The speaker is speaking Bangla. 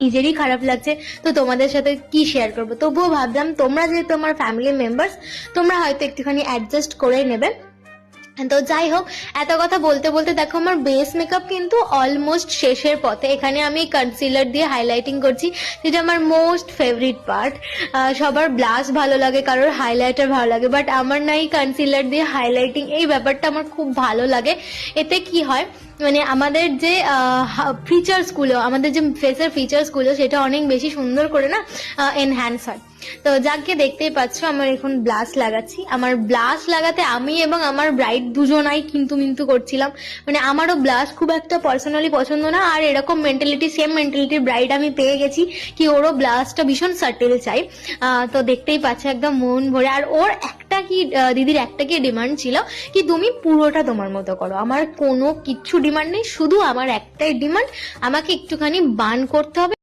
নিজেরই খারাপ লাগছে, তো তোমাদের সাথে কি শেয়ার করব? তবুও ভাবলাম তোমরা যেহেতু আমার ফ্যামিলি মেম্বার্স তোমরা হয়তো একটুখানি অ্যাডজাস্ট করে নেবে। তো যাই হোক, এত কথা বলতে বলতে দেখো আমার বেস মেকআপ কিন্তু অলমোস্ট শেষের পথে। এখানে আমি কনসিলার দিয়ে হাইলাইটিং করছি, যেটা আমার মোস্ট ফেভারিট পার্ট সবার ব্লাশ ভালো লাগে, কারোর হাইলাইটার ভালো লাগে বাট আমার নাই কনসিলার দিয়ে হাইলাইটিং এই ব্যাপারটা আমার খুব ভালো লাগে। এতে কি হয় মানে আমাদের যে ফিচার্সগুলো আমাদের যে ফেসের ফিচার্সগুলো সেটা অনেক বেশি সুন্দর করে না এনহ্যান্স হয়। তো যাকে দেখতেই পাচ্ছ, আমার এখন ব্লাশ লাগাচ্ছি। আমার ব্লাশ লাগাতে আমি এবং আমার ব্রাইড দুজনাই কিন্তু মিন্তু করছিলাম। মানে আমারও ব্লাশ খুব একটা পার্সোনালি পছন্দ না, আর এরকম মেন্টালিটি সেম মেন্টালিটির ব্রাইড আমি পেয়ে গেছি কি ওরও ব্লাশটা ভীষণ সার্টেল চাই। তো দেখতেই পাচ্ছ একদম মন ভরে। আর ওর একটা কি দিদির একটা কি ডিমান্ড ছিল কি তুমি পুরোটা তোমার মতো করো। আমার কোনো কিচ্ছু ডিমান্ড নেই, শুধু আমার একটাই ডিমান্ড আমাকে একটুখানি বান করতে হবে।